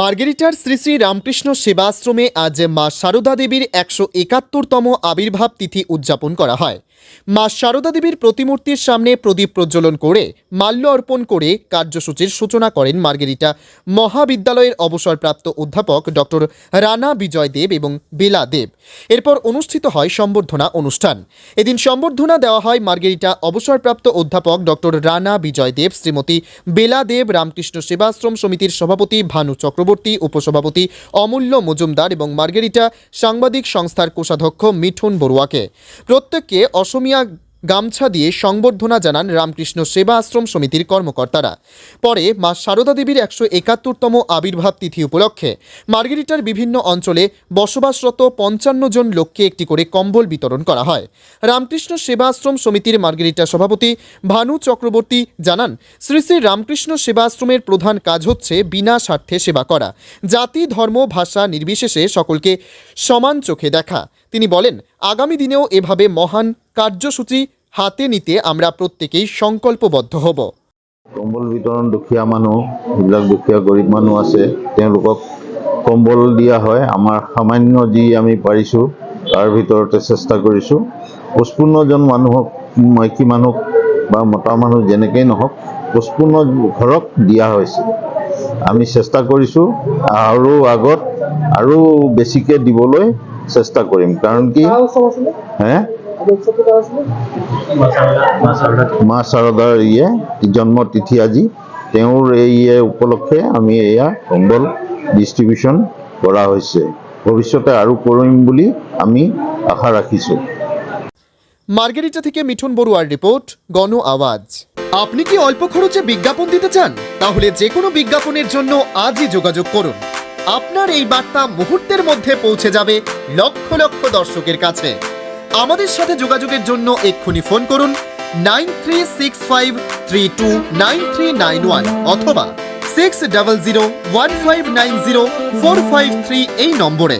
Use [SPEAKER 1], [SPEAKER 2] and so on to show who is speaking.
[SPEAKER 1] মার্গেরিটার শ্রী শ্রী রামকৃষ্ণ সেবাশ্রমে আজ মা সারদা দেবীর একশো একাত্তরতম আবির্ভাব তিথি উদযাপন করা হয়। মা সারদা দেবীর প্রতিমূর্তির সামনে প্রদীপ প্রজ্বলন করে, মাল্য অর্পণ করে কার্যসূচির সূচনা করেন মার্গেরিটা মহাবিদ্যালয়ের অবসরপ্রাপ্ত অধ্যাপক ডক্টর রানা বিজয় দেব এবং বেলা দেব। এরপর অনুষ্ঠিত হয় সম্বর্ধনা অনুষ্ঠান। এদিন সম্বর্ধনা দেওয়া হয় মার্গেরিটা অবসরপ্রাপ্ত অধ্যাপক ডক্টর রানা বিজয় দেব, শ্রীমতী বেলা দেব, রামকৃষ্ণ সেবাশ্রম সমিতির সভাপতি ভানু চক্রবর্তী উপসভাপতি অমূল্য মজুমদার এবং মার্গেরিটা সাংবাদিক সংস্থার কোষাধ্যক্ষ মিঠুন বড়ুয়াকে। প্রত্যেককে অসমিয়া গামছা দিয়ে সংবর্ধনা জানান রামকৃষ্ণ সেবা আশ্রম সমিতির কর্মকর্তারা। পরে মা সারদা দেবীর একশো একাত্তরতম আবির্ভাব তিথি উপলক্ষে মার্গেরিটার বিভিন্ন অঞ্চলে বসবাসরত পঞ্চান্ন জন লোককে একটি করে কম্বল বিতরণ করা হয়। রামকৃষ্ণ সেবা আশ্রম সমিতির মার্গেরিটা সভাপতি ভানু চক্রবর্তী জানান, শ্রী শ্রী রামকৃষ্ণ সেবা আশ্রমের প্রধান কাজ হচ্ছে বিনা স্বার্থে সেবা করা। জাতি, ধর্ম, ভাষা নির্বিশেষে সকলকে সমান চোখে দেখা। তিনি বলেন, আগামী দিনেও এভাবে মহান কার্যসূচী হাতে নিতে আমরা প্রত্যেকেই সংকল্পবদ্ধ হব।
[SPEAKER 2] কম্বল বিতৰণ দুখীয়া মানুহ যিবিলাক দুখীয়া গৰীব মানুহ আছে তেওঁলোকক কম্বল দিয়া হয়। আমাৰ সামান্য যি আমি পাৰিছোঁ তাৰ ভিতৰতে চেষ্টা কৰিছোঁ। পঁচপন্নজন মানুহক মাইকী মানুহ বা মতা মানুহ যেনেকেই নহওক পঁচপন্ন ঘৰক দিয়া হৈছে। আমি চেষ্টা কৰিছোঁ আৰু আগত আৰু বেছিকৈ দিবলৈ চেষ্টা কৰিম। কাৰণ কি হে?
[SPEAKER 3] আর
[SPEAKER 2] মা শাৰদাৰ ইয়ে জন্ম তিথি আজি। তেওঁৰ এই ইয়ে উপলক্ষে আমি এয়া কম্বল ডিষ্ট্ৰিবিউশ্যন কৰা হৈছে। ভৱিষ্যতে আৰু কৰিম বুলি আমি আশা ৰাখিছোঁ।
[SPEAKER 1] মার্গেরিটা থেকে মিঠুন বড়ুয়ার রিপোর্ট গণ আওয়াজ আপনি কি অল্প খরচে বিজ্ঞাপন দিতে চান? তাহলে যে কোনো বিজ্ঞাপনের জন্য আজই যোগাযোগ করুন। আপনার এই বার্তা মুহূর্তের মধ্যে পৌঁছে যাবে লক্ষ লক্ষ দর্শকের কাছে। আমাদের সাথে যোগাযোগের জন্য এক্ষুনি ফোন করুন nine three six five three two nine three nine one অথবা six double zero one five nine zero four five three এই নম্বরে।